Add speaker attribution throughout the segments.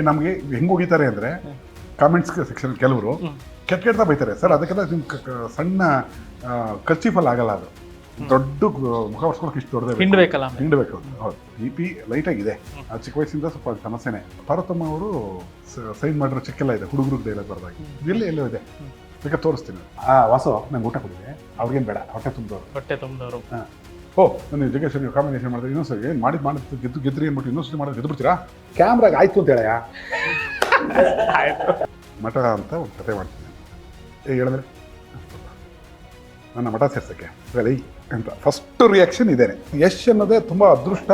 Speaker 1: ನಮಗೆ ಹೆಂಗೆ ಹೋಗಿತಾರೆ ಅಂದರೆ ಕಾಮೆಂಟ್ಸ್ ಸೆಕ್ಷನ್ ಕೆಲವರು ಕೆಟ್ಟ ಕೆಟ್ಟ ಬೈತಾರೆ. ಸರ್ ಅದಕ್ಕೆಲ್ಲ ನಿಮ್ಮ ಸಣ್ಣ ಖರ್ಚಿಫಲ್ ಆಗಲ್ಲ ಅದು. ದೊಡ್ಡ ಮುಖ ಒರ್ಸ್ಕೊಳಕ್ಕೆ ಇಷ್ಟು ದೊಡ್ಡದೇ
Speaker 2: ಹಿಂಡಬೇಕಲ್ಲ
Speaker 1: ಹಿಂಡಬೇಕು. ಹೌದು. ಬಿ ಪಿ ಲೈಟಾಗಿದೆ ಆ ಚಿಕ್ಕ ವಯಸ್ಸಿಂದ ಸ್ವಲ್ಪ ಸಮಸ್ಯೆನೆ. ಪಾರ್ವತಮ್ಮ ಅವರು ಸೈನ್ ಮಾಡಿರೋ ಚೆಕ್ ಎಲ್ಲ ಇದೆ. ಹುಡುಗರಿಗೆ ಎಲ್ಲ ಬರ್ದಾಗಿ. ಎಲ್ಲಿ ಎಲ್ಲೋ ಇದೆ. ಬೇಕಾದ್ರೆ ತೋರಿಸ್ತೀನಿ ಆ ವಾಸು ನಂಗೆ ಊಟ ಕೊಡಿದೆ ಅವ್ರಿಗೇನು ಬೇಡ. ಹೊಟ್ಟೆ ತುಂಬಿದವರು.
Speaker 2: ಹೊಟ್ಟೆ ತುಂಬಿದವರು.
Speaker 1: ಹಾಂ. ಓ ನಾನು ಎಜುಕೇಶನ್ ನೀವು ಕಾಂಬಿನೇಷನ್ ಮಾಡಿದ್ರೆ ಇನ್ನೊಂದು ಸರಿ, ಏನು ಮಾಡಿದ್ದು ಮಾಡಿದ್ದು ಗೆದ್ದು ಗೆದ್ರಿ ಅಂದ್ಬಿಟ್ಟು ಇನ್ನೊಂದು ಸರಿ ಮಾಡಿದ್ರೆ ಗೆದ್ದು ಬಿಡ್ತೀರಾ ಕ್ಯಾಮ್ರಾಗ ಆಯ್ತು ಅಂತ ಹೇಳಯ್ಯ. ಮಠ ಅಂತ ಒಂದು ಕತೆ ಮಾಡ್ತೀನಿ. ಏ ಹೇಳಿದ್ರೆ ನನ್ನ ಮಠ ಸೇರ್ಸಕ್ಕೆ. ಸರಿ ಅಂತ ಫಸ್ಟ್ ರಿಯಾಕ್ಷನ್ ಇದೇನೆ. ಯಶ್ ಅನ್ನೋದೇ ತುಂಬ ಅದೃಷ್ಟ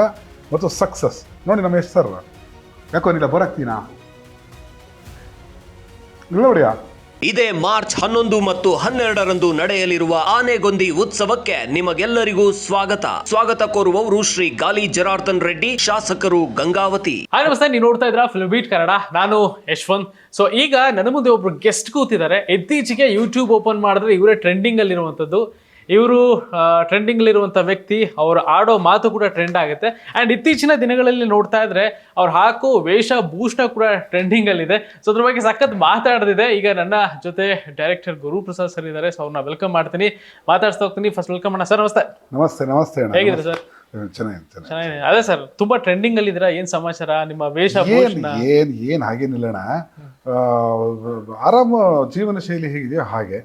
Speaker 1: ಮತ್ತು ಸಕ್ಸಸ್ ನೋಡಿ ನಮ್ಮ ಯಶ್ ಸರ್ ಯಾಕೋ ನೀಲ್ಲ ಬರಕ್ತೀನಾ ಇಲ್ಲ ಹೊಡಿಯಾ
Speaker 3: ಇದೇ ಮಾರ್ಚ್ ಹನ್ನೊಂದು ಮತ್ತು ಹನ್ನೆರಡರಂದು ನಡೆಯಲಿರುವ ಆನೆಗೊಂದಿ ಉತ್ಸವಕ್ಕೆ ನಿಮಗೆಲ್ಲರಿಗೂ ಸ್ವಾಗತ. ಸ್ವಾಗತ ಕೋರುವವರು ಶ್ರೀ ಗಾಲಿ ಜನಾರ್ದನ್ ರೆಡ್ಡಿ, ಶಾಸಕರು ಗಂಗಾವತಿ.
Speaker 2: ನೀವು ನೋಡ್ತಾ ಇದ್ರ ಫಿಲ್ಮ್ ಬೀಟ್ ಕನ್ನಡ. ನಾನು ಯಶ್ವಂತ್. ಸೊ ಈಗ ನನ್ನ ಮುಂದೆ ಒಬ್ರು ಗೆಸ್ಟ್ ಕೂತಿದ್ದಾರೆ. ಇತ್ತೀಚೆಗೆ ಯೂಟ್ಯೂಬ್ ಓಪನ್ ಮಾಡಿದ್ರೆ ಇವರೇ ಟ್ರೆಂಡಿಂಗ್ ಅಲ್ಲಿರುವಂಥದ್ದು. ಇವರು ಟ್ರೆಂಡಿಂಗ್ ಅಲ್ಲಿರುವಂಥ ವ್ಯಕ್ತಿ ಅವರು ಆಡೋ ಮಾತು ಕೂಡ ಟ್ರೆಂಡ್ ಆಗುತ್ತೆ. ಅಂಡ್ ಇತ್ತೀಚಿನ ದಿನಗಳಲ್ಲಿ ನೋಡ್ತಾ ಇದ್ರೆ ಅವ್ರು ಹಾಕೋ ವೇಷಭೂಷಣ ಕೂಡ ಟ್ರೆಂಡಿಂಗ್ ಅಲ್ಲಿದೆ ಸೊ ಅದ್ರ ಬಗ್ಗೆ ಸಖತ್ ಮಾತಾಡ್ದಿದೆ. ಈಗ ನನ್ನ ಜೊತೆ ಡೈರೆಕ್ಟರ್ ಗುರುಪ್ರಸಾದ್ ಸರ್ ಇದ್ದಾರೆ. ಸೊ ಅವ್ರನ್ನ ವೆಲ್ಕಮ್ ಮಾಡ್ತೀನಿ. ಮಾತಾಡ್ಸ್ತಾ ಹೋಗ್ತೀನಿ. ಫಸ್ಟ್ ವೆಲ್ಕಮ್ ಅಣ್ಣ. ಸರ್ ನಮಸ್ತೆ.
Speaker 1: ನಮಸ್ತೆ ನಮಸ್ತೆ ಅಣ್ಣ.
Speaker 2: ಹೇಗಿದ್ದೀರಾ ಸರ್
Speaker 1: ಚೆನ್ನಾಗಿದೆ ಚೆನ್ನಾಗಿದೆ
Speaker 2: ಅದೇ ಸರ್ ತುಂಬಾ ಟ್ರೆಂಡಿಂಗ್ ಅಲ್ಲಿ ಇದ್ದೀರಾ? ಏನ್ ಸಮಾಚಾರ? ನಿಮ್ಮ ವೇಷ
Speaker 1: ಏನ್ ಏನ್ ಹಾಗೇನಿಲ್ಲಣ್ಣ ಆರಾಮ ಜೀವನ ಶೈಲಿ ಹೇಗಿದೆಯೋ ಹಾಗೆ.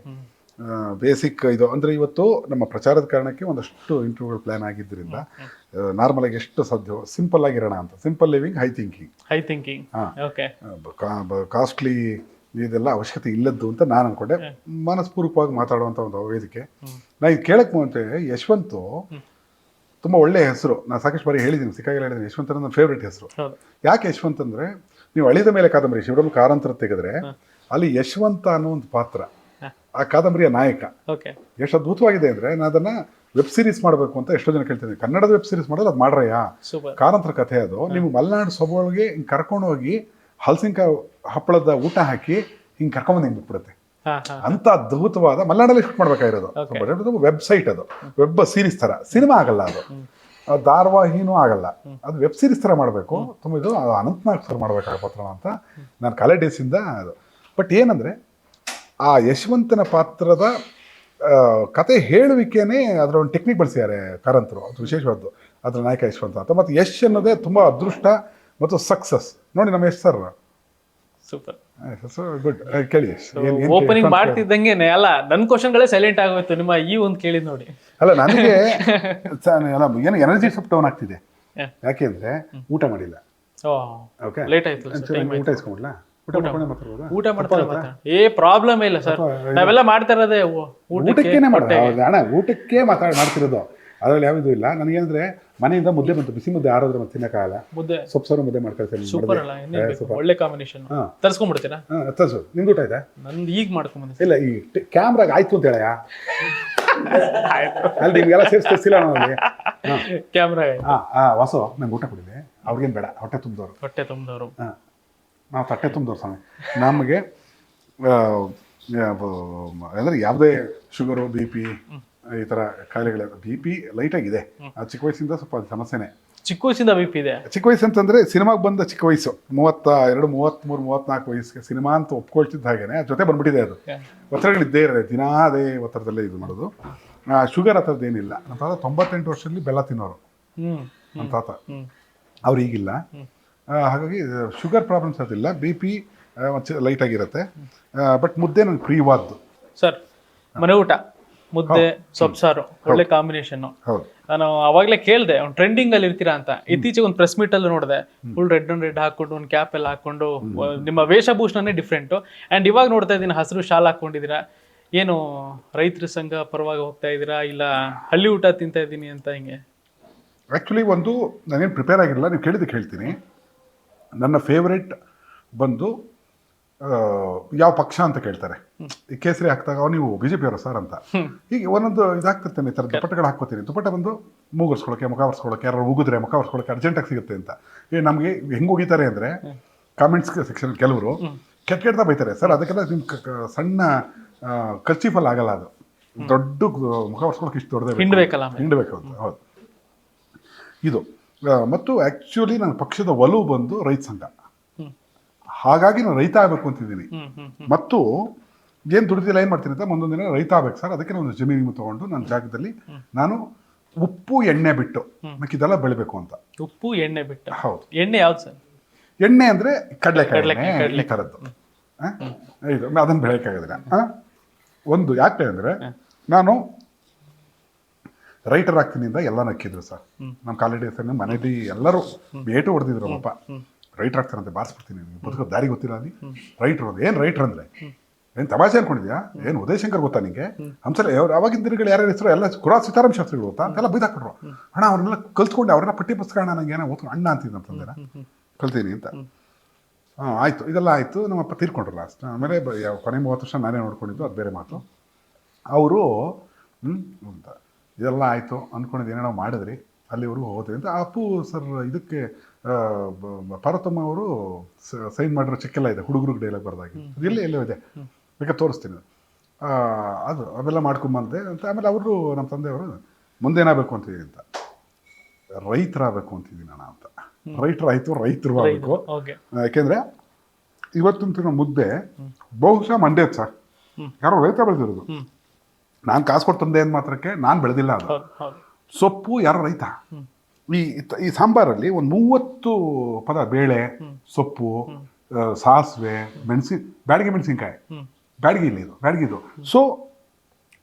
Speaker 1: ಬೇಸಿಕ್ ಇದು ಅಂದರೆ ಇವತ್ತು ನಮ್ಮ ಪ್ರಚಾರದ ಕಾರಣಕ್ಕೆ ಒಂದಷ್ಟು ಇಂಟರ್ವ್ಯೂಗಳು ಪ್ಲಾನ್ ಆಗಿದ್ದರಿಂದ ನಾರ್ಮಲ್ ಆಗಿ ಎಷ್ಟು ಸಾಧ್ಯ ಸಿಂಪಲ್ ಆಗಿರೋಣ ಅಂತ simple living high. Thinking
Speaker 2: high thinking
Speaker 1: costly ಇದೆಲ್ಲ ಅವಶ್ಯಕತೆ ಇಲ್ಲದ್ದು ಅಂತ ನಾನು ಅನ್ಕೊಂಡೆ. ಮನಸ್ಪೂರ್ವಕವಾಗಿ ಮಾತಾಡುವಂಥ ಒಂದು ವೇದಿಕೆ. ನಾ ಇದು ಕೇಳಕ್ಕೆ ಮುಂಚೆ ಯಶವಂತು ತುಂಬ ಒಳ್ಳೆ ಹೆಸರು. ನಾನು ಸಾಕಷ್ಟು ಬಾರಿ ಹೇಳಿದ್ದೀನಿ ಸಿಕ್ಕಾಗೆಲ್ಲ ಹೇಳಿದ್ದೀನಿ ಯಶವಂತ ನನ್ನ ಫೇವ್ರೆಟ್ ಹೆಸರು. ಯಾಕೆ ಯಶವಂತ್ ಅಂದರೆ ನೀವು ಅಳಿದ ಮೇಲೆ ಕಾದಂಬರಿ ಶಿವರಾಮ್ ಕಾರಂತರ ತೆಗೆದ್ರೆ ಅಲ್ಲಿ ಯಶವಂತ ಅನ್ನೋ ಒಂದು ಪಾತ್ರ. ಆ ಕಾದಂಬರಿಯ ನಾಯಕ.
Speaker 2: ಓಕೆ.
Speaker 1: ಎಷ್ಟು ಅದ್ಭುತವಾಗಿದೆ ಅಂದ್ರೆ ನಾನು ಅದನ್ನ ವೆಬ್ ಸೀರೀಸ್ ಮಾಡಬೇಕು ಅಂತ ಎಷ್ಟೋ ಜನ ಕೇಳ್ತೀನಿ ಕನ್ನಡದ ವೆಬ್ ಸೀರೀಸ್ ಮಾಡೋದು ಅದು ಮಾಡ್ರಯ್ಯ?
Speaker 2: ಸೂಪರ್.
Speaker 1: ಕಾರಂತರ ಕಥೆ ಅದು. ನೀವು ಮಲೆನಾಡು ಸೊಬೊಳಗೆ ಹಿಂಗೆ ಕರ್ಕೊಂಡು ಹೋಗಿ ಹಲಸಿನಕಾಯಿ ಹಪ್ಪಳದ ಊಟ ಹಾಕಿ ಹಿಂಗೆ ಕರ್ಕೊಂಬಂದು ಹಿಂಗೆ ಬಿಟ್ಬಿಡುತ್ತೆ. ಅಂತ ಅದ್ಭುತವಾದ ಮಲೆನಾಡಲ್ಲಿ ಶೂಟ್ ಮಾಡ್ಬೇಕಾಗಿರೋದು. ವೆಬ್ಸೈಟ್ ಅದು. ವೆಬ್ ಸೀರೀಸ್ ತರ. ಸಿನಿಮಾ ಆಗಲ್ಲ ಅದು. ಧಾರಾವಾಹಿನೂ ಆಗಲ್ಲ. ಅದು ವೆಬ್ ಸೀರೀಸ್ ತರ ಮಾಡಬೇಕು. ತುಂಬ ಇದು ಅನಂತನಾಗ್ ಸರ್ ಮಾಡ್ಬೇಕಾಗ ಪತ್ರಣ ಅಂತ ನಾನು ಕಾಲೇಜ್ ಡೇಸಿಂದ ಅದು. ಬಟ್ ಏನಂದ್ರೆ ಆ ಯಶವಂತನ ಪಾತ್ರದ ಕತೆ ಹೇಳುವಿಕೆನೇ ಅದರ ಒಂದು ಟೆಕ್ನಿಕ್ ಬಳಸಿದ್ದಾರೆ ಕಾರಂತರು. ಅದು ವಿಶೇಷವಾದ್ದು. ಅದರ ನಾಯಕ ಯಶವಂತ ಅಂತ. ಮತ್ತು ಯಶ್ ಅನ್ನೋದೇ ತುಂಬ ಅದೃಷ್ಟ ಮತ್ತು ಸಕ್ಸಸ್ ನೋಡಿ ನಮ್ಮ ಯಶ್ ಸರ್
Speaker 2: ಸೂಪರ್
Speaker 1: ಗುಡ್ ಕೇಳಿ
Speaker 2: ಓಪನಿಂಗ್ ಮಾಡ್ತಿದ್ದಂಗೆ ಅಲ್ಲ ನನ್ನ ಕ್ವಶನ್ಗಳೇ ಸೈಲೆಂಟ್ ಆಗೋಯ್ತು. ನಿಮ್ಮ ಈ ಒಂದು ಕೇಳಿ ನೋಡಿ.
Speaker 1: ಅಲ್ಲ ನನಗೆ ಏನು ಎನರ್ಜಿ ಸ್ವಲ್ಪ ಡೌನ್ ಆಗ್ತಿದೆ. ಯಾಕೆಂದ್ರೆ ಊಟ ಮಾಡಿಲ್ಲ. ಓಕೆ
Speaker 2: ಲೇಟ್ ಆಯ್ತು
Speaker 1: ಊಟ ಇಸ್ಕೊಂಡ್ಲಾ? ಊಟ
Speaker 2: ಮಾಡ್ತಾರೆ ಏ ಪ್ರಾಬ್ಲಮ್ ಇಲ್ಲ ಸರ್ ನಾವೆಲ್ಲ ಮಾಡ್ತಾ ಇರೋದೇ ಊಟಕ್ಕೆ
Speaker 1: ಊಟಕ್ಕೇನೆ ಅಣ್ಣ ಊಟಕ್ಕೆ ಮಾತಾಡ ಮಾಡ್ತಿರೋದು. ಅದ್ರಲ್ಲಿ ಯಾವುದು ಇಲ್ಲ. ನನಗೇನಂದ್ರೆ ಮನೆಯಿಂದ ಮುದ್ದೆ ಬಂತು. ಬಿಸಿ ಮುದ್ದೆ ಆರೋದ್ರ ಮತ್ತೆ ತಿನ್ನಕ್ಕಾಗಲ್ಲ.
Speaker 2: ಮುದ್ದೆ.
Speaker 1: ಸೊಪ್ಪು ಸಾರು ಮುದ್ದೆ ಮಾಡ್ಕೊಳ್ತೇನೆ
Speaker 2: ಸೂಪರ್ ಅಲ್ಲ? ಒಳ್ಳೆ ಕಾಂಬಿನೇಷನ್. ತರ್ಸ್ಕೊಂಡ್ಬಿಡ್ತೀರಾ?
Speaker 1: ಹಾಂ ತರ್ಸು. ನಿಮ್ದು ಊಟ ಆಯ್ತಾ?
Speaker 2: ನಂದು ಈಗ ಮಾಡ್ಕೊಂಡ್
Speaker 1: ಇಲ್ಲ ಈ ಕ್ಯಾಮ್ರಾಗ ಆಯ್ತು ಅಂತ ಹೇಳಯ್ಯ? ಅಲ್ಲಿ ನಿಮ್ಗೆಲ್ಲ ಸೇರಿಸಿ ತರಿಸಿಲ್ಲ ಹಾಂ.
Speaker 2: ಕ್ಯಾಮ್ರಾ
Speaker 1: ಹಾಂ ಹಾಂ ವಾಸು ನಂಗೆ ಊಟ ಕೊಡಿದೆ ಅವ್ರಿಗೇನು ಬೇಡ. ಹೊಟ್ಟೆ ತುಂಬಿದವರು.
Speaker 2: ಹೊಟ್ಟೆ ತುಂಬಿದವರು.
Speaker 1: ಹಾಂ. ನಾವು ತಟ್ಟೆ ತುಂಬಿದವ್ರು ಸ್ವಾಮಿ. ನಮಗೆ ಅಂದರೆ ಯಾವುದೇ ಶುಗರು ಬಿ ಪಿ ಈ ಥರ ಕಾಯಿಲೆಗಳ ಬಿ ಪಿ ಲೈಟಾಗಿದೆ ಆ ಚಿಕ್ಕ ವಯಸ್ಸಿಂದ ಸ್ವಲ್ಪ ಸಮಸ್ಯೆನೇ.
Speaker 2: ಚಿಕ್ಕ ವಯಸ್ಸಿಂದ ಬಿ ಪಿ ಇದೆ.
Speaker 1: ಚಿಕ್ಕ ವಯಸ್ಸು ಅಂತಂದರೆ ಸಿನಿಮಾಗೆ ಬಂದ ಚಿಕ್ಕ ವಯಸ್ಸು. ಮೂವತ್ತ ಎರಡು ಮೂವತ್ತ್ಮೂರು ಮೂವತ್ತ್ನಾಲ್ಕು ವಯಸ್ಸಿಗೆ ಸಿನಿಮಾ ಅಂತ ಒಪ್ಕೊಳ್ತಿದ್ದ ಹಾಗೇನೆ ಜೊತೆ ಬಂದ್ಬಿಟ್ಟಿದೆ ಅದು. ಒತ್ತಡಗಳಿದ್ದೇ ಇರೋದೆ ದಿನಾ ಅದೇ ಒತ್ತಡದಲ್ಲೇ ಇದು ಮಾಡೋದು. ಶುಗರ್ ಆ ಏನಿಲ್ಲ. ನಮ್ಮ ತಾತ ತೊಂಬತ್ತೆಂಟು ವರ್ಷದಲ್ಲಿ ಬೆಲ್ಲ ತಿನ್ನೋರು. ನಮ್ಮ ತಾತ. ಅವ್ರು ಈಗಿಲ್ಲ. ಹಾಗಾಗಿ ಶುಗರ್ ಪ್ರಾಬ್ಲಮ್ಸ್ ಅದಿಲ್ಲ ಬಿ ಪಿ ಲೈಟ್ ಆಗಿರುತ್ತೆ. ಬಟ್ ಮುದ್ದೆ ನನಗೆ ಪ್ರಿಯವಾದ್ದು
Speaker 2: ಸರ್ ಮನೆ ಊಟ ಮುದ್ದೆ ಸೊಪ್ಸಾರು ಒಳ್ಳೆ ಕಾಂಬಿನೇಷನ್ ನಾನು ಅವಾಗಲೇ ಕೇಳಿದೆ ಒಂದು ಟ್ರೆಂಡಿಂಗ್ ಅಲ್ಲಿ ಇರ್ತೀರಾ ಅಂತ. ಇತ್ತೀಚೆಗೆ ಒಂದು ಪ್ರೆಸ್ ಮೀಟ್ ಅಲ್ಲಿ ನೋಡಿದೆ ಫುಲ್ ರೆಡ್ ಅಂಡ್ ರೆಡ್ ಹಾಕೊಂಡು ಒಂದು ಕ್ಯಾಪ್ ಎಲ್ಲ ಹಾಕೊಂಡು ನಿಮ್ಮ ವೇಷಭೂಷಣನೇ ಡಿಫ್ರೆಂಟ್ ಅಂಡ್ ಇವಾಗ ನೋಡ್ತಾ ಇದ್ದೀನಿ ಹಸಿರು ಶಾಲ್ ಹಾಕೊಂಡಿದ್ದೀರಾ ಏನು ರೈತರ ಸಂಘ ಪರವಾಗಿ ಹೋಗ್ತಾ ಇದ್ದೀರಾ ಇಲ್ಲ ಹಳ್ಳಿ ಊಟ ತಿಂತಾ ಇದ್ದೀನಿ ಅಂತ ಹಿಂಗೆ?
Speaker 1: ಆ್ಯಕ್ಚುಲಿ ಒಂದು ನಾನೇನು ಪ್ರಿಪೇರ್ ಆಗಿರಲ್ಲ ನೀವು ಕೇಳಿದ್ದಕ್ಕೆ ಹೇಳ್ತೀನಿ ನನ್ನ ಫೇವ್ರೆಟ್ ಬಂದು ಯಾವ ಪಕ್ಷ ಅಂತ ಕೇಳ್ತಾರೆ. ಈ ಕೇಸರಿ ಹಾಕಿದಾಗ "ಅವ್ ನೀವು ಬಿ ಜೆ ಪಿಯವರು ಸರ್ ಅಂತ. ಹೀಗೆ ಒಂದೊಂದು ಇದಾಗ್ತಿರ್ತೇನೆ ಈ ಥರ ದುಪ್ಪಟ್ಟಗಳು ಹಾಕ್ಕೋತೀನಿ. ದುಪ್ಪಟ್ಟ ಬಂದು ಮೂಗರ್ಸ್ಕೊಳಕ್ಕೆ ಮುಖ ಒರೆಸ್ಕೊಳಕ್ಕೆ ಯಾರು ಉಗಿದ್ರೆ ಮುಖ ಒರೆಸ್ಕೊಳಕ್ಕೆ ಅರ್ಜೆಂಟಾಗಿ ಸಿಗುತ್ತೆ ಅಂತ. ಏ ನಮಗೆ ಹೆಂಗೆ ಹೋಗಿತಾರೆ ಅಂದರೆ ಕಾಮೆಂಟ್ಸ್ ಸೆಕ್ಷನ್ ಕೆಲವರು ಕೆಟ್ಟ ಕೆಟ್ಟದಾಗ ಬೈತಾರೆ. ಸರ್ ಅದಕ್ಕೆಲ್ಲ ನಿಮ್ಮ ಸಣ್ಣ ಕರ್ಚಿಫಲ್ ಆಗಲ್ಲ ಅದು. ದೊಡ್ಡ ಮುಖ ಒರೆಸ್ಕೊಳಕ್ಕೆ ಇಷ್ಟು ದೊಡ್ಡದೇ. ಹಿಂಡಬೇಕು ಅಂತ ಹೌದು. ಇದು. ಮತ್ತು ಆ್ಯಕ್ಚುಲಿ ನನ್ನ ಪಕ್ಷದ ಒಲವು ಬಂದು ರೈತ ಸಂಘ. ಹಾಗಾಗಿ ನಾನು ರೈತ ಆಗಬೇಕು ಅಂತಿದ್ದೀನಿ. ಮತ್ತು ಏನು ದುಡಿದಿಲ್ಲ ಏನು ಮಾಡ್ತೀನಿ ಅಂತ ಮುಂದೊಂದು ದಿನ ರೈತ ಆಗ್ಬೇಕು ಸರ್. ಅದಕ್ಕೆ ನಾನು ಜಮೀನು ತೊಗೊಂಡು ನನ್ನ ಜಾಗದಲ್ಲಿ ನಾನು ಉಪ್ಪು ಎಣ್ಣೆ ಬಿಟ್ಟು ಇದೆಲ್ಲ ಬೆಳಿಬೇಕು ಅಂತ.
Speaker 2: ಉಪ್ಪು ಎಣ್ಣೆ ಬಿಟ್ಟು.
Speaker 1: ಹೌದು.
Speaker 2: ಎಣ್ಣೆ ಯಾವ್ದು ಸರ್?
Speaker 1: ಎಣ್ಣೆ ಅಂದ್ರೆ ಎಣ್ಣೆ, ಈ. ಥರದ್ದು? ಇದು ಅದನ್ನು ಬೆಳೆಯೋಕ್ಕಾಗೋದಿಲ್ಲ? ಒಂದು ಯಾಕೆ ಅಂದ್ರೆ ನಾನು ರೈಟರ್ ಆಗ್ತೀನಿ ಅಂತ ಎಲ್ಲ ನಕ್ಕಿದ್ರು ಸರ್ ನಮ್ಮ ಕಾಲೇಜ್ ಹೆಸರಿನ ಮನೇಲಿ ಎಲ್ಲರೂ ಬೇಟು ಹೊಡೆದಿದ್ರು ಅಪ್ಪ ರೈಟರ್ ಆಗ್ತಾರಂತೆ ಬಾರಿಸ್ಬಿಡ್ತೀನಿ ನೀವು ಬದುಕೋ ದಾರಿ ಗೊತ್ತಿಲ್ಲ ಅಲ್ಲಿ. ರೈಟರ್ ಅಂದ್ರೆ ಏನು ರೈಟರ್ ಅಂದ್ರೆ? ಏನು ತಮಾಷೆ ಅನ್ಕೊಂಡಿದ್ಯಾ? ಏನು ಉದಯಶಂಕರ್ ಗೊತ್ತಾ ನಿಂಗೆ? ಹಂಸಲೆ ಅವ್ರು ಅವಾಗಿನ ದಿನಗಳು ಯಾರ್ಯಾರು ಹೆಸರು ಎಲ್ಲ ಕುರಾ ಸೀತಾರಾಮ ಶಾಸ್ತ್ರಿಗಳು ಗೊತ್ತಾ? ಅಂತೆಲ್ಲ ಬೈದಾಕ್ಬಿಟ್ರು. ಅಣ್ಣ ಅವ್ರನ್ನೆಲ್ಲ ಕಲ್ತ್ಕೊಂಡು ಅವರೆಲ್ಲ ಪಟ್ಟಿ ಅಣ್ಣ ನಂಗೆ ಏನೋ ಓದ್ಕೊಂಡು ಅಣ್ಣ ಅಂತಿದ್ದ ಅಂತಂದ್ರೆ ಕಲ್ತೀನಿ ಅಂತ. ಹಾಂ ಆಯಿತು. ಇದೆಲ್ಲ ಆಯಿತು. ನಮ್ಮಪ್ಪ ತೀರ್ಕೊಂಡ್ರು ಲಾಸ್ಟ್ ಆಮೇಲೆ ಕೊನೆ ಮೂವತ್ತು ವರ್ಷ ನಾನೇ ನೋಡ್ಕೊಂಡಿದ್ದು ಅದು ಬೇರೆ ಮಾತು. ಅವರು ಹ್ಞೂ ಅಂತ. ಇದೆಲ್ಲ ಆಯಿತು ಅಂದ್ಕೊಂಡಿದ್ದು ಏನೇನೋ ಮಾಡಿದ್ರಿ ಅಲ್ಲಿವರೆಗೂ ಹೋದ್ರಿ ಅಂತ. ಅಪ್ಪು ಸರ್ ಇದಕ್ಕೆ ಪರತಮ್ಮ ಪಾರ್ವತಮ್ಮ ಅವರು ಸೈನ್ ಮಾಡಿರೋ ಚೆಕ್ಕೆಲ್ಲ ಇದೆ ಹುಡುಗರು ಡೈಲಾಗ್ ಬರ್ದಾಗಿ. ಎಲ್ಲಿ ಎಲ್ಲೇ ಇದೆ. ಬೇಕಾದ್ರೆ ತೋರಿಸ್ತೀನಿ. ಅದು ಅವೆಲ್ಲ ಮಾಡ್ಕೊಂಬಂದೆ ಅಂತ. ಆಮೇಲೆ ಅವರು ನಮ್ಮ ತಂದೆಯವರು ಮುಂದೆ ಏನಾಗಬೇಕು ಅಂತಿದ್ದೀನಿ ಅಂತ. ರೈತರಾಗಬೇಕು ಅಂತಿದ್ದೀನಿ ನಾನು ಅಂತ. ರೈತರು ಆಯಿತು ರೈತರು ಆಗಬೇಕು. ಯಾಕೆಂದರೆ ಇವತ್ತಿನ ತಿನ್ನೋ ಮುದ್ದೆ ಬಹುಶಃ ಮಂಡ್ಯದ ಸರ್. ಯಾರೋ ರೈತ ಬೆಳೆದಿರೋದು. ನಾನು ಕಾಸು ಕೊಟ್ಟು ತಂದೆ ಅಂದ ಮಾತ್ರಕ್ಕೆ ನಾನು ಬೆಳೆದಿಲ್ಲ ಅದು. ಸೊಪ್ಪು ಯಾರೋ ರೈತ? ಈ ಈ ಸಾಂಬಾರಲ್ಲಿ ಒಂದು ಮೂವತ್ತು ಪದ ಬೇಳೆ ಸೊಪ್ಪು ಸಾಸಿವೆ ಮೆಣಸಿನ ಬ್ಯಾಡಿಗೆ ಮೆಣಸಿನ್ಕಾಯಿ. ಬ್ಯಾಡಿಗೆ ಇಲ್ಲಿ ಇದು ಬ್ಯಾಡಿಗೆ ಇದು. ಸೊ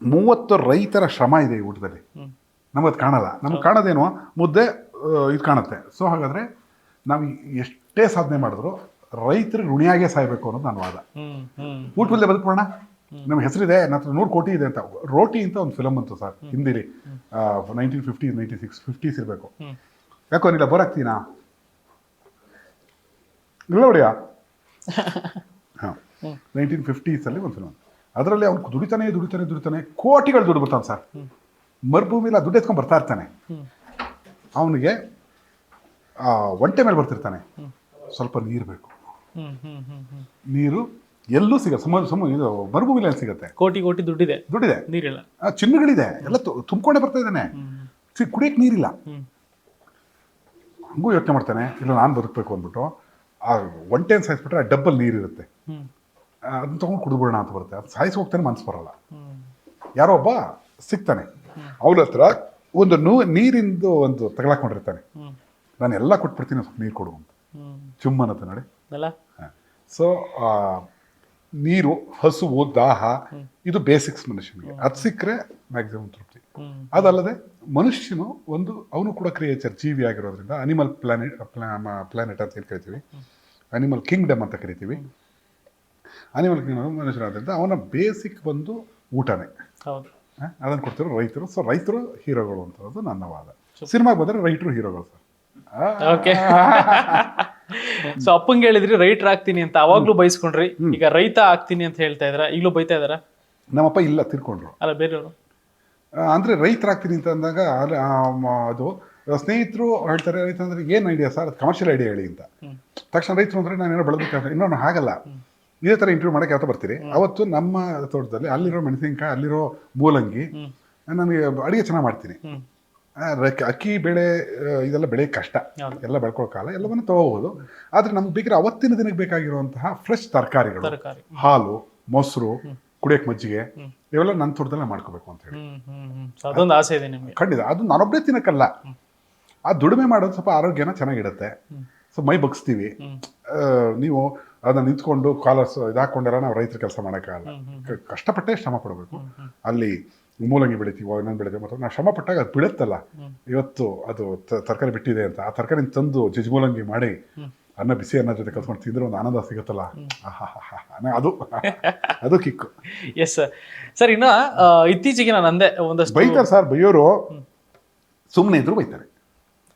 Speaker 1: ಮೂವತ್ತು ರೈತರ ಶ್ರಮ ಇದೆ ಈ ಊಟದಲ್ಲಿ. ನಮಗದು ಕಾಣಲ್ಲ. ನಮ್ಗೆ ಕಾಣೋದೇನೋ ಮುದ್ದೆ ಇದು ಕಾಣುತ್ತೆ. ಸೊ ಹಾಗಾದರೆ ನಾವು ಎಷ್ಟೇ ಸಾಧನೆ ಮಾಡಿದ್ರು ರೈತರಿಗೆ ಋಣಿಯಾಗೇ ಸಾಯಬೇಕು ಅನ್ನೋದು ನಾನು ವಾದ. ಊಟದಲ್ಲೇ ಬದುಕೋಣ ನಮ್ಗೆ ಹೆಸರಿದೆ ನನ್ನ ಹತ್ರ ನೂರು ಕೋಟಿ ಇದೆ ಅಂತ. ರೋಟಿ ಅಂತ ಒಂದು ಫಿಲಮ್ ಅಂತ sir ಹಿಂದಿಲಿ. Nineteen fifty ninety six fifties ಇರಬೇಕು. ಯಾಕೋ ನೀಲ್ಲ ಬರಾಕ್ತೀನಾ? ಇಲ್ಲ ಹೊಡಿಯ ಹಾಂ. ನೈನ್ಟೀನ್ ಫಿಫ್ಟೀಸಲ್ಲಿ ಒಂದು ಫಿಲಮ್ ಅದರಲ್ಲಿ ಅವ್ನು ದುಡಿತಾನೆ ದುಡಿತಾನೆ ದುಡಿತಾನೆ ಕೋಟಿಗಳು ದುಡ್ಡು ಬರ್ತಾನೆ ಸರ್. ಮರುಭೂಮಿಲಿ ದುಡ್ಡು ಎತ್ಕೊಂಡು ಬರ್ತಾ ಇರ್ತಾನೆ. ಅವನಿಗೆ ಒಂಟೆ ಮೇಲೆ ಬರ್ತಿರ್ತಾನೆ. ಸ್ವಲ್ಪ ನೀರು ಬೇಕು. ನೀರು ಎಲ್ಲೂ ಸಿಗತ್ತೆ ಸುಮಾರು ಸಮ ಇದು ಮರುಭೂಮಿಲಿ ಸಿಗುತ್ತೆ. ಸಿಗತ್ತೆ
Speaker 2: ಕೋಟಿ ಕೋಟಿ ದುಡ್ಡಿದೆ.
Speaker 1: ದುಡ್ಡಿದೆ.
Speaker 2: ನೀರಿಲ್ಲ.
Speaker 1: ಆ, ಚಿನ್ನಗಳಿದೆ. ಎಲ್ಲ ತು- ತುಂಬ್ಕೊಂಡೇ ಬರ್ತಾ ಇದ್ದಾನೆ. ಸಿ ಕುಡಿಯಕ್ಕೆ ನೀರಿಲ್ಲ. ಹಂಗೂ ಯೋಚನೆ ಮಾಡ್ತಾನೆ ಇಲ್ಲ ನಾನು ಬದುಕಬೇಕು ಅಂದ್ಬಿಟ್ಟು ಆ ಒಂಟೆನ ಸಾಯಿಸ್ಬಿಟ್ರೆ ಆ ಡಬ್ಬಲ್ ನೀರಿರುತ್ತೆ.
Speaker 2: ಹ್ಮ್.
Speaker 1: ಅದನ್ನ ತೊಗೊಂಡು ಕುಡಿದ್ಬಿಡೋಣ ಅಂತ ಬರುತ್ತೆ. ಅದು ಸಾಯಿಸಿ ಹೋಗ್ತಾನೆ ಮನ್ಸು ಬರಲ್ಲ.
Speaker 2: ಹ್ಮ್.
Speaker 1: ಯಾರೋ ಒಬ್ಬ ಸಿಗ್ತಾನೆ. ಅವನ ಹತ್ರ ಒಂದು ನೂ ನೀರಿಂದು ಒಂದು ತಗೊಳಕೊಂಡಿರ್ತಾನೆ
Speaker 2: ಹ್ಮ್.
Speaker 1: ನಾನು ಎಲ್ಲ ಕೊಟ್ಬಿಡ್ತೀನಿ ಸ್ವಲ್ಪ ನೀರು ಕೊಡು ಅಂತ.
Speaker 2: ಹ್ಮ್.
Speaker 1: ಚುಮ್ಮನತ್ತೆ ನೋಡಿ.
Speaker 2: ಅಲ್ಲ?
Speaker 1: ಸೊ ನೀರು ಹಸುವು ದಾಹ ಇದು ಬೇಸಿಕ್ಸ್ ಮನುಷ್ಯನಿಗೆ. ಅದು ಸಿಕ್ಕರೆ ಮ್ಯಾಕ್ಸಿಮಮ್ ತೃಪ್ತಿ. ಅದಲ್ಲದೆ ಮನುಷ್ಯನು ಒಂದು ಅವನು ಕೂಡ ಕ್ರಿಯೇಚರ್ ಜೀವಿ ಆಗಿರೋದ್ರಿಂದ ಅನಿಮಲ್ ಪ್ಲಾನೆಟ್ ಪ್ಲಾನೆಟ್ ಅಂತ ಏನು ಕರಿತೀವಿ. ಅನಿಮಲ್ ಕಿಂಗ್ಡಮ್ ಅಂತ ಕರಿತೀವಿ. ಅನಿಮಲ್ ಕಿಂಗ್ಡಮ್ ಮನುಷ್ಯನಾದ್ರಿಂದ ಅವನ ಬೇಸಿಕ್ ಬಂದು ಊಟನೇ. ಅದನ್ನು ಕೊಡ್ತಿರೋ ರೈತರು. ಸೊ ರೈತರು ಹೀರೋಗಳು ಅಂತ ನನ್ನ ವಾದ. ಸಿನಿಮಾಗೆ ಬಂದರೆ ರೈತರು ಹೀರೋಗಳು ಸರ್.
Speaker 2: ಓಕೆ ಸೊ ಅಪ್ಪಂಗೆ ಹೇಳಿದ್ರಿ ರೈಟರ್ ಆಗ್ತೀನಿ ಅಂತ ಅವಾಗ್ಲೂ ಬಯಸ್ಕೊಂಡ್ರಿ. ಈಗ ರೈತ ಆಗ್ತೀನಿ ಅಂತ ಹೇಳ್ತಾ ಇದ್ರ? ಈಗಲೂ ಬೈತಾ ಇದಾರ?
Speaker 1: ನಮ್ಮಪ್ಪ ಇಲ್ಲ ತಿರ್ಕೊಂಡ್ರು.
Speaker 2: ಅಲ್ಲ ಬೇರೆಯವರು?
Speaker 1: ಅಂದ್ರೆ ರೈತರಾಗ್ತೀನಿ ಅಂತ ಅಂದಾಗ ಅದು ಸ್ನೇಹಿತರು ಹೇಳ್ತಾರೆ ರೈತ ಅಂದ್ರೆ ಏನ್ ಐಡಿಯಾ ಸರ್ ಅದು ಕಮರ್ಷಿಯಲ್ ಐಡಿಯಾ ಹೇಳಿ ಅಂತ. ತಕ್ಷಣ ರೈತರು ಅಂದ್ರೆ ನಾನು ಏನೋ ಬೆಳೆದಕ್ಕೆ ಇನ್ನೊಂದು ಹಾಗಲ್ಲ. ಇದೇ ಥರ ಇಂಟರ್ವ್ಯೂ ಮಾಡಕ್ಕೆ ಯಾವತ್ತೋ ಬರ್ತೀರಿ. ಅವತ್ತು ನಮ್ಮ ತೋಟದಲ್ಲಿ ಅಲ್ಲಿರೋ ಮೆಣಸಿನಕಾಯಿ ಅಲ್ಲಿರೋ ಮೂಲಂಗಿ ನನಗೆ ಅಡುಗೆ ಚೆನ್ನಾಗಿ ಮಾಡ್ತೀನಿ. ಅಕ್ಕಿ ಬೆಳೆ ಇದೆಲ್ಲ ಬೆಳೆ ಕಷ್ಟ. ಎಲ್ಲ ಬೆಳ್ಕೊಳ್ಳೋ ಕಾಲ ಎಲ್ಲವನ್ನು ತಗೋಬಹುದು ಆದರೆ ನಮ್ಗೆ ಬೇಕಿರೋ ಅವತ್ತಿನ ದಿನಕ್ಕೆ ಬೇಕಾಗಿರುವಂತಹ ಫ್ರೆಶ್ ತರಕಾರಿಗಳು. ಹಾಲು ಮೊಸರು ಕುಡಿಯೋಕೆ ಮಜ್ಜಿಗೆ ಇವೆಲ್ಲ ನನ್ನ ತೋಟದಲ್ಲೇ ಮಾಡ್ಕೋಬೇಕು ಅಂತ ಹೇಳಿ.
Speaker 2: ಅದೊಂದು ಆಸೆ ಇದೆ ನಿಮಗೆ.
Speaker 1: ಖಂಡಿತ. ಅದು ನಾನೊಬ್ಬರೇ ತಿನ್ನಕ್ಕಲ್ಲ. ಆ ದುಡಿಮೆ ಮಾಡೋದು ಸ್ವಲ್ಪ ಆರೋಗ್ಯನ ಚೆನ್ನಾಗಿಡುತ್ತೆ. So my ಬಗ್ಸ್ತೀವಿ. ನೀವು ಅದನ್ನ ನಿಂತ್ಕೊಂಡು ಕಾಲರ್ಸ್ ಇದಾಕೊಂಡೆಲ್ಲ ನಾವು ರೈತರ ಕೆಲಸ ಮಾಡೋಕ್ಕಾಗಲ್ಲ. ಕಷ್ಟಪಟ್ಟೇ ಶ್ರಮ ಪಡಬೇಕು. ಅಲ್ಲಿ ಮೂಲಂಗಿ ಬೆಳಿತೀವೋ ಇನ್ನೊಂದು ಬೆಳಿತೀವಿ ಮತ್ತು ನಾವು ಶ್ರಮ ಪಟ್ಟಾಗ ಅದು ಬಿಡುತ್ತಲ್ಲ ಇವತ್ತು ಅದು ತರಕಾರಿ ಬಿಟ್ಟಿದೆ ಅಂತ. ಆ ತರಕಾರಿ ತಂದು ಜಜ್ಮೂಲಂಗಿ ಮಾಡಿ ಅನ್ನ ಬಿಸಿ ಅನ್ನ ಜೊತೆ ಕಲ್ತ್ಕೊಂಡು ತಿಂದ್ರೆ ಒಂದು ಆನಂದ ಸಿಗುತ್ತಲ್ಲ. ಅದು ಅದು. ಕಿಕ್ಕು.
Speaker 2: ಎಸ್ ಸರ್ ಸರ್ ಇನ್ನು ಇತ್ತೀಚೆಗೆ ನಾನು ಅಂದೆ ಒಂದಷ್ಟು
Speaker 1: ಬೈತಾರೆ ಸರ್ ಬೈಯೋರು ಸುಮ್ಮನೆ ಇದ್ರು ಬೈತಾರೆ.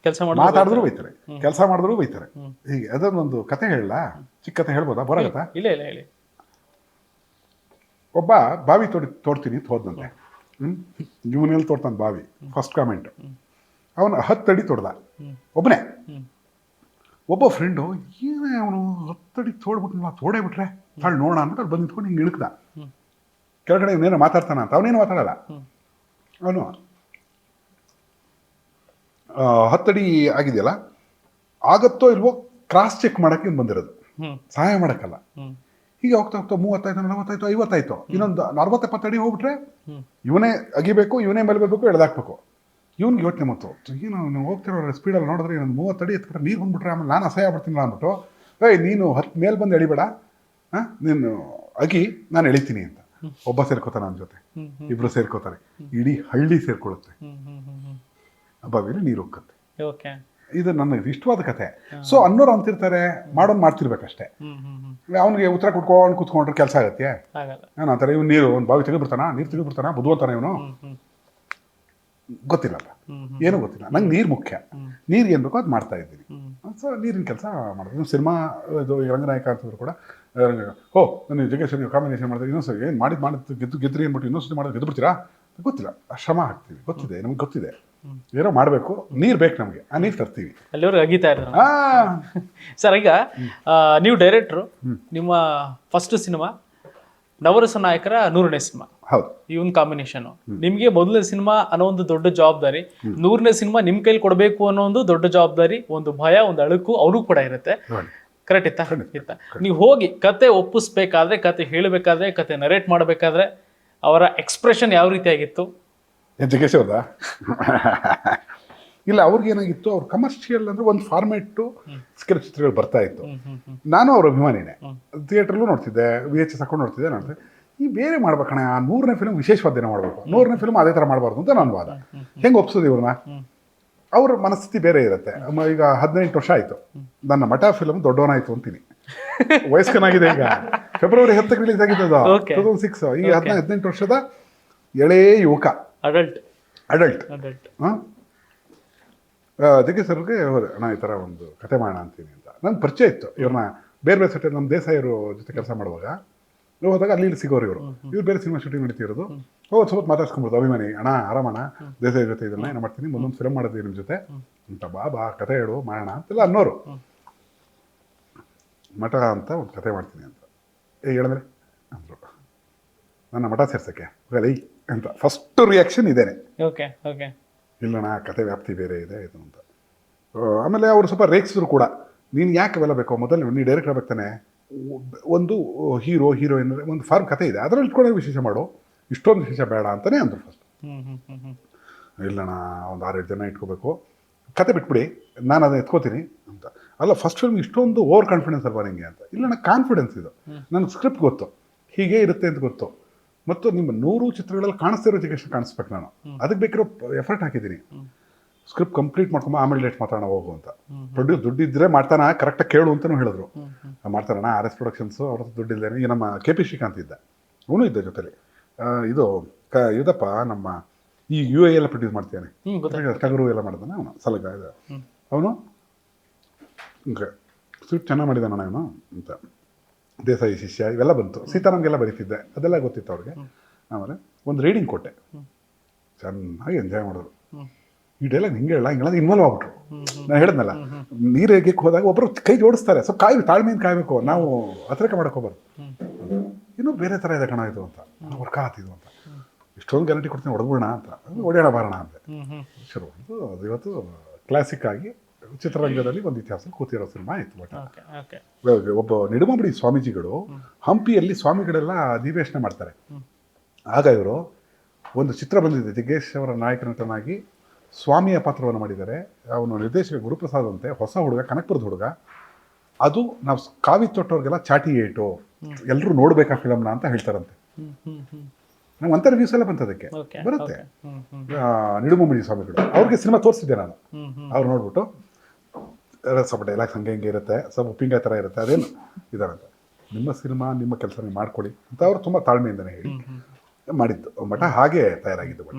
Speaker 2: ಕೆಲಸ
Speaker 1: ಮಾತಾಡಿದ್ರು
Speaker 2: ಮಾಡಿ
Speaker 1: ಬೈತಾರೆ. ಕೆಲಸ ಮಾಡಿದ್ರು ಬೈತಾರೆ. ಹೀಗೆ ಅದನ್ನೊಂದು ಕತೆ ಹೇಳಲ್ಲ? ಚಿಕ್ಕ ಕತೆ ಹೇಳ್ಬೋದಾ? ಬರಗತ್ತಾ?
Speaker 2: ಇಲ್ಲ ಇಲ್ಲ ಹೇಳಿ
Speaker 1: ಒಬ್ಬ ಬಾವಿ ತೋಡಿ ತೋಡ್ತೀನಿ ಅಂತ ಹೋದ್ನಂತೆ. ಹ್ಮ್. ಇವನಲ್ಲಿ ತೊಡ್ತಾನೆ ಬಾವಿ ಫಸ್ಟ್ ಕಾಮೆಂಟ್ ಅವನು ಹತ್ತಡಿ ತೊಡ್ದ. ಒಬ್ಬನೇ. ಒಬ್ಬ ಫ್ರೆಂಡು ಏನೇ ಅವನು ಹತ್ತಡಿ ತೋಡ್ಬಿಟ್ನಲ್ಲ ತೋಡೇ ಬಿಟ್ರೆ ತಾಳು ನೋಡೋಣ ಅಂತ ಬಂದು ನಿಂತ್ಕೊಂಡು ಹಿಂಗೆ ಇಳುಕ್ದ. ಕೆಳಗಡೆ ಇವನೇನೋ ಮಾತಾಡ್ತಾನ ಅಂತ. ಅವನೇನು ಮಾತಾಡಲ್ಲ. ಅವನು ಹತ್ತಡಿ ಆಗಿದೆಯಲ್ಲ ಆಗತ್ತೋ ಇಲ್ವೋ ಕ್ರಾಸ್ ಚೆಕ್ ಮಾಡೋಕ್ಕೆ ಬಂದಿರೋದು. ಸಹಾಯ ಮಾಡೋಕ್ಕಲ್ಲ. ಹೀಗೆ ಹೋಗ್ತಾ ಹೋಗ್ತಾ ಮೂವತ್ತಾಯ್ತು ನಲವತ್ತಾಯ್ತು ಐವತ್ತಾಯ್ತು ಇನ್ನೊಂದು ಅರವತ್ತೆಪ್ಪತ್ತು ಅಡಿ ಹೋಗ್ಬಿಟ್ರೆ ಇವನೇ ಅಗಿಬೇಕು ಇವನೇ ಮೇಲೆ ಬರಬೇಕು ಎಳ್ದಾಕ್ಬೇಕು. ಇವ್ನಿಗೆ ಯೋಚನೆ ಮತ್ತು ಏನು ನೀವು ಹೋಗ್ತಿರೋ ಸ್ಪೀಡಲ್ಲಿ ನೋಡಿದ್ರೆ ಇನ್ನೊಂದು ಮೂವತ್ತು ಅಡಿ ಎತ್ಬಿಟ್ರೆ ನೀರು ಬಂದ್ಬಿಟ್ರೆ ಆಮೇಲೆ ನಾನು ಅಸಹ್ಯ ಆಗ್ಬಿಡ್ತೀನಿ ಅಂದ್ಬಿಟ್ಟು ಏಯ್ ನೀನು ಹತ್ತು ಮೇಲೆ ಬಂದು ಎಳಿಬೇಡ. ಹಾಂ? ನೀನು ಅಗಿ ನಾನು ಎಳಿತೀನಿ ಅಂತ. ಒಬ್ಬ ಸೇರ್ಕೋತಾನೆ ನನ್ನ ಜೊತೆ. ಇಬ್ರು ಸೇರ್ಕೋತಾರೆ. ಇಡೀ ಹಳ್ಳಿ ಸೇರ್ಕೊಳ್ಳುತ್ತೆ.
Speaker 2: ಹ್ಮ್
Speaker 1: ನೀರು ಹೋಗುತ್ತೆ
Speaker 2: ಓಕೆ.
Speaker 1: ಇದು ನನಗೆ ಇಷ್ಟವಾದ ಕತೆ ಸೊ ಅನ್ನೋರು ಅಂತಿರ್ತಾರೆ ಮಾಡೋನ್ ಮಾಡ್ತಿರ್ಬೇಕಷ್ಟೇ. ಅವ್ನಿಗೆ ಉತ್ತರ ಕುಟ್ಕೊಂಡು ಕುತ್ಕೊಂಡ್ರೆ ಕೆಲಸ ಆಗತ್ತೆ. ನಾನು ಥರ ಇವ್ನು ನೀರು ಒಂದು ಬಾವಿ ತೆಗೆದ್ಬಿಡ್ತಾನ? ನೀರು ತೆಗೆದ್ಬಿಡ್ತಾನ? ಬುದ್ಧಿವಂತಾನ ಇವನು? ಗೊತ್ತಿಲ್ಲಪ್ಪ. ಏನೂ ಗೊತ್ತಿಲ್ಲ. ನಂಗೆ ನೀರು ಮುಖ್ಯ. ನೀರು ಏನು ಬೇಕೋ ಅದು ಮಾಡ್ತಾ ಇದ್ದೀನಿ. ಸೊ ನೀರಿನ ಕೆಲಸ ಮಾಡ್ತೀನಿ ಸಿನಿಮಾ ಇದು ರಂಗನಾಯಕ ಅಂತಂದ್ರು ಕೂಡ ಆ, ಓ ನಾನು ಜಗೇಶ್ ಕಾಂಬಿನೇಷನ್ ಮಾಡಿದ್ರೆ ಇನ್ನೊಂದು ಸರಿ ಏನು ಮಾಡಿದ್ದು ಮಾಡಿದ್ದು ಗೆದ್ದು ಗೆದ್ರಿ ಏನ್ಬಿಟ್ಟು ಇನ್ನೊಂದು ಸತಿ ಮಾಡೋದು ಗೆದ್ದು ಬಿಡ್ತೀರಾ ಗೊತ್ತಿಲ್ಲ. ಶ್ರಮ ಹಾಕ್ತೀವಿ. ಗೊತ್ತಿದೆ ನಮ್ಗೆ ಗೊತ್ತಿದೆ. ಏನೋ ಮಾಡಬೇಕು. ನೀರು ಬೇಕು ನಮಗೆ. ಆ ನೀರು ತರ್ತೀವಿ.
Speaker 2: ಅಲ್ಲಿವರೆಗೂ ಅಗಿತಾ ಇದ್ರು ಸರ್ ಈಗ ನೀವು ಡೈರೆಕ್ಟ್ರು ನಿಮ್ಮ ಫಸ್ಟ್ ಸಿನಿಮಾ ನವರಸ ನಾಯಕರ ನೂರನೇ ಸಿನಿಮಾ
Speaker 1: ಹೌದು.
Speaker 2: ಈ ಒಂದು ಕಾಂಬಿನೇಷನ್ ನಿಮ್ಗೆ ಮೊದಲನೇ ಸಿನಿಮಾ ಅನ್ನೋ ಒಂದು ದೊಡ್ಡ ಜವಾಬ್ದಾರಿ. ನೂರನೇ ಸಿನಿಮಾ ನಿಮ್ ಕೈಲಿ ಕೊಡಬೇಕು ಅನ್ನೋ ಒಂದು ದೊಡ್ಡ ಜವಾಬ್ದಾರಿ ಒಂದು ಭಯ ಒಂದು ಅಳುಕು ಅವ್ರಿಗೂ ಕೂಡ ಇರುತ್ತೆ. ಕರೆಕ್ಟ್ ಇತ್ತಾ? ಇತ್ತ? ನೀವು ಹೋಗಿ ಕತೆ ಒಪ್ಪಿಸ್ಬೇಕಾದ್ರೆ ಕತೆ ಹೇಳಬೇಕಾದ್ರೆ ಕತೆ ನರೇಟ್ ಮಾಡಬೇಕಾದ್ರೆ ಅವರ ಎಕ್ಸ್ಪ್ರೆಷನ್ ಯಾವ ರೀತಿಯಾಗಿತ್ತು?
Speaker 1: ಏನ್ ಜಗೇಶ್ ಹೌದಾ ಇಲ್ಲ ಅವ್ರಿಗೆ ಏನಾಗಿತ್ತು ಅವ್ರು ಕಮರ್ಷಿಯಲ್ ಅಂದ್ರೆ ಒಂದು ಫಾರ್ಮೇಟು ಸ್ಕ್ರಿಪ್ಟ್ ಚಿತ್ರಗಳು ಬರ್ತಾ ಇತ್ತು. ನಾನು ಅವ್ರ ಅಭಿಮಾನಿನೇ. ಥಿಯೇಟ್ರಲ್ಲೂ ನೋಡ್ತಿದ್ದೆ ವಿ ಎಚ್ ಎಸ್ ಹಾಕೊಂಡು ನೋಡ್ತಿದ್ದೆ ನಾನು ಈ ಬೇರೆ ಮಾಡ್ಬೇಕಣ ಆ ನೂರನೇ ಫಿಲ್ಮ್ ವಿಶೇಷವಾದ್ದೇನೋ ಮಾಡಬೇಕು. ನೂರನೇ ಫಿಲ್ಮ್ ಅದೇ ಥರ ಮಾಡಬಾರ್ದು ಅಂತ ನಾನು ವಾದ. ಹೆಂಗೆ ಒಪ್ಸೋದು ಇವ್ರನ್ನ? ಅವ್ರ ಮನಸ್ಥಿತಿ ಬೇರೆ ಇರುತ್ತೆ. ಈಗ ಹದಿನೆಂಟು ವರ್ಷ ಆಯಿತು. ನನ್ನ ಮಠ ಫಿಲಮ್ ದೊಡ್ಡವನಾಯ್ತು ಅಂತೀನಿ. ವಯಸ್ಕನಾಗಿದೆ ಈಗ. ಫೆಬ್ರವರಿ ಹತ್ತಕ್ಕೆ ರಿಲೀಸ್
Speaker 2: ಆಗಿದ್ದು.
Speaker 1: ಟೂ ತೌಸಂಡ್ ಸಿಕ್ಸ್ ಈಗ ಹದಿನೈದು ಹದಿನೆಂಟು ವರ್ಷದ ಎಳೆ ಯುವಕ.
Speaker 2: ಅಡಲ್ಟ್
Speaker 1: ಅಡಲ್ಟ್
Speaker 2: ಅಡಲ್ಟ್
Speaker 1: ಹಾಂ? ಅದಕ್ಕೆ ಸರ್ಗೆ ಹೋದೆ. ಅಣ್ಣ ಈ ಥರ ಒಂದು ಕತೆ ಮಾಡೋಣ ಅಂತೀನಿ ಅಂತ. ನನ್ನ ಪರಿಚಯ ಇತ್ತು. ಇವ್ರನ್ನ ಬೇರೆ ಬೇರೆ ಸೆಟ್ ನಮ್ಮ ದೇಸಾಯಿಯವರು ಜೊತೆ ಕೆಲಸ ಮಾಡುವಾಗ. ನೀವು ಹೋದಾಗ ಅಲ್ಲಿ ಇಲ್ಲಿ ಸಿಗೋರು ಇವರು. ಇವ್ರು ಬೇರೆ ಸಿನಿಮಾ ಶೂಟಿಂಗ್ ನಡೀತಿರೋದು. ಹೋಗಿ ಸ್ವಲ್ಪ ಮಾತಾಡ್ಸ್ಕೊಂಬಿಡ್ದು ಅಭಿಮಾನಿ ಅಣ್ಣ ಆರಾಮಣ್ಣ? ದೇಸಾಯಿ ಜೊತೆ ಇದನ್ನ ಏನು ಮಾಡ್ತೀನಿ? ಮುಂದೊಂದು ಫಿಲಮ್ ಮಾಡೋದು ನಿಮ್ಮ ಜೊತೆ. ಅಂತ ಬಾ ಬಾ ಕತೆ ಹೇಳು ಮಾಡೋಣ ಅಂತೆಲ್ಲ ಅನ್ನೋರು. ಮಠ ಅಂತ ಒಂದು ಕತೆ ಮಾಡ್ತೀನಿ ಅಂತ. ಏ ಹೇಳಿದ್ರೆ? ಅಂದರು. ನನ್ನ ಮಠ ಸೇರ್ಸಕ್ಕೆ. ಹೋಗಲ್ಲ ಈ ಅಂತ. ಫಸ್ಟ್ ರಿಯಾಕ್ಷನ್ ಇದೇನೆ.
Speaker 2: ಓಕೆ ಓಕೆ
Speaker 1: ಇಲ್ಲಣ್ಣ ಕತೆ ವ್ಯಾಪ್ತಿ ಬೇರೆ ಇದೆ ಇದು ಅಂತ. ಆಮೇಲೆ ಅವರು ಸ್ವಲ್ಪ ರೇಗಿಸಿದ್ರು ಕೂಡ. ನೀನು ಯಾಕೆ ಅವೆಲ್ಲ ಬೇಕು? ಮೊದಲು ನೀನು ಡೈರೆಕ್ಟ್ ಆಗ್ಬೇಕಾನೆ ಒಂದು ಹೀರೋ ಹೀರೋಯಿನ್ ಒಂದು ಫಾರ್ಮ್ ಕತೆ ಇದೆ. ಅದರಲ್ಲಿ ಇಟ್ಕೊಂಡಾಗ ವಿಶೇಷ ಮಾಡು. ಇಷ್ಟೊಂದು ವಿಶೇಷ ಬೇಡ ಅಂತಲೇ ಅಂದರು ಫಸ್ಟ್ ಇಲ್ಲಣ್ಣ ಒಂದು ಆರೇಳು ಜನ ಇಟ್ಕೋಬೇಕು. ಕತೆ ಬಿಟ್ಬಿಡಿ ನಾನು ಅದನ್ನ ಎತ್ಕೋತೀನಿ ಅಂತ. ಅಲ್ಲ ಫಸ್ಟ್ ಫಿಲ್ಮ್ ಇಷ್ಟೊಂದು ಓವರ್ ಕಾನ್ಫಿಡೆನ್ಸ್ ಅಲ್ವಾ ನಿಮಗೆ ಅಂತ. ಇಲ್ಲಣ್ಣ ಕಾನ್ಫಿಡೆನ್ಸ್ ಇದು. ನನಗೆ ಸ್ಕ್ರಿಪ್ಟ್ ಗೊತ್ತು. ಹೀಗೆ ಇರುತ್ತೆ ಅಂತ ಗೊತ್ತು. ಮತ್ತು ನಿಮ್ಮ ನೂರು ಚಿತ್ರಗಳಲ್ಲಿ ಕಾಣಿಸ್ತಿರೋ ಎಜುಕೇಶನ್ ಕಾಣಿಸ್ಬೇಕು ನಾನು. ಅದಕ್ಕೆ ಬೇಕಿರೋ ಎಫರ್ಟ್ ಹಾಕಿದ್ದೀನಿ. ಸ್ಕ್ರಿಪ್ಟ್ ಕಂಪ್ಲೀಟ್ ಮಾಡ್ಕೊಂಬ ಆಮೇಲೆ ಡೇಟ್ ಮಾತಾಡೋಣ ಹೋಗು ಅಂತ. ಪ್ರೊಡ್ಯೂಸ್ ದುಡ್ಡಿದ್ರೆ ಮಾಡ್ತಾನ ಕರೆಕ್ಟಾಗಿ ಕೇಳು ಅಂತಲೂ ಹೇಳಿದ್ರು. ಮಾಡ್ತಾರಣ ಆರ್ ಎಸ್ ಪ್ರೊಡಕ್ಷನ್ಸು ಅವ್ರ ಈಗ ನಮ್ಮ ಕೆ ಪಿ ಶ್ರೀಕಾಂತ್ ಇದ್ದ. ಅವನು ಇದ್ದ ಜೊತೆಲಿ. ಇದು ಕ ಇದಪ್ಪ ನಮ್ಮ ಈ ಯು ಎ ಎಲ್ಲ ಪ್ರೊಡ್ಯೂಸ್ ಮಾಡ್ತೇನೆ ಟಗರು ಎಲ್ಲ ಮಾಡಿದಾನೆ ಅವನು ಸಲಗ ಇದು. ಅವನು ಸ್ವೀಟ್ ಚೆನ್ನಾಗಿ ಮಾಡಿದಾನ ಅವನು ಅಂತ. ದೇಸಾಯಿ ಶಿಷ್ಯ ಇವೆಲ್ಲ ಬಂತು. ಸೀತಾರಾಮ್ಗೆಲ್ಲ ಬರೀತಿದ್ದೆ. ಅದೆಲ್ಲ ಗೊತ್ತಿತ್ತು ಅವ್ರಿಗೆ. ಆಮೇಲೆ ಒಂದು ರೀಡಿಂಗ್ ಕೊಟ್ಟೆ. ಚೆನ್ನಾಗಿ ಎಂಜಾಯ್ ಮಾಡಿದ್ರು. ಈ ಡೈಲಾಗ್ ಹಿಂಗೆ ಹೇಳ ಹಿಂಗೆಲ್ಲ ಇನ್ವಾಲ್ವ್ ಆಗ್ಬಿಟ್ರು. ನಾನು ಹೇಳಿದ್ನಲ್ಲ ನೀರು ಹೇಗಕ್ಕೆ ಹೋದಾಗ ಒಬ್ಬರು ಕೈ ಜೋಡಿಸ್ತಾರೆ. ಸೊ ಕಾಯಿ ತಾಳ್ಮೆಯಿಂದ ಕಾಯಬೇಕು. ನಾವು ಹತ್ರಕ್ಕೆ ಮಾಡಕ್ಕೆ ಹೋಗ್ಬಾರ್ದು ಇನ್ನೂ ಬೇರೆ ಥರ ಇದೆ ಕಣ ಇದು ಅಂತ. ವರ್ಕ ಆತಿದು ಅಂತ. ಇಷ್ಟೊಂದು ಗ್ಯಾರಂಟಿ ಕೊಡ್ತೀನಿ ಹೊಡೆದ್ಬಿಡೋಣ ಅಂತ. ಹೊಡೆಯೋಣ ಬಾರೋಣ ಅಂತೆ. ಶುರು. ಅದು ಅದು ಇವತ್ತು ಕ್ಲಾಸಿಕ್ ಆಗಿ ಚಿತ್ರರಂಗದಲ್ಲಿ ಒಂದು ಇತಿಹಾಸ ಕೂತಿರೋ ಸಿನಿಮಾ ಇತ್ತು ಬಟ್ ಒಬ್ಬ ನಿಡುಮಂಬಡಿ ಸ್ವಾಮೀಜಿಗಳು ಹಂಪಿಯಲ್ಲಿ ಸ್ವಾಮಿಗಳೆಲ್ಲ ಅಧಿವೇಶನ ಮಾಡ್ತಾರೆ. ಆಗ ಇವರು ಒಂದು ಚಿತ್ರ ಬಂದಿದೆ ಜಗ್ಗೇಶ್ ಅವರ ನಾಯಕ ನಟನಾಗಿ ಸ್ವಾಮಿಯ ಪಾತ್ರವನ್ನು ಮಾಡಿದ್ದಾರೆ. ಅವನು ನಿರ್ದೇಶಕ ಗುರುಪ್ರಸಾದ್ ಅಂತೆ ಹೊಸ ಹುಡುಗ ಕನಕಪುರದ ಹುಡುಗ. ಅದು ನಾವು ಕಾವಿ ತೊಟ್ಟವ್ರಿಗೆಲ್ಲ ಚಾಟಿ ಏಟು. ಎಲ್ಲರೂ ನೋಡ್ಬೇಕಾ ಫಿಲಮ್ನ ಅಂತ ಹೇಳ್ತಾರಂತೆ. ನಂಗೆ ಒಂಥರ ವ್ಯೂಸ್ ಎಲ್ಲ ಬಂತು ಅದಕ್ಕೆ ಬರುತ್ತೆ. ನಿಡುಮಂಬಡಿ ಸ್ವಾಮಿಗಳು. ಅವ್ರಿಗೆ ಸಿನಿಮಾ ತೋರಿಸಿದ್ದೆ ನಾನು. ಅವ್ರು ನೋಡ್ಬಿಟ್ಟು ಸ್ವಲ್ಪ ಡೈಲಾಗ್ಸ್ ಹಂಗೆ ಹಿಂಗೆ ಇರುತ್ತೆ. ಸ್ವಲ್ಪ ಉಪ್ಪಿಂಗ ಥರ ಇರುತ್ತೆ. ಅದೇನು ಇದಾರಂತ ನಿಮ್ಮ ಸಿನಿಮಾ ನಿಮ್ಮ ಕೆಲಸ ನೀವು ಮಾಡ್ಕೊಳ್ಳಿ ಅಂತ ಅವರು ತುಂಬ ತಾಳ್ಮೆಯಿಂದನೇ ಹೇಳಿ ಮಾಡಿದ್ದು. ಮಠ ಹಾಗೆ ತಯಾರಾಗಿದ್ದು ಮಠ.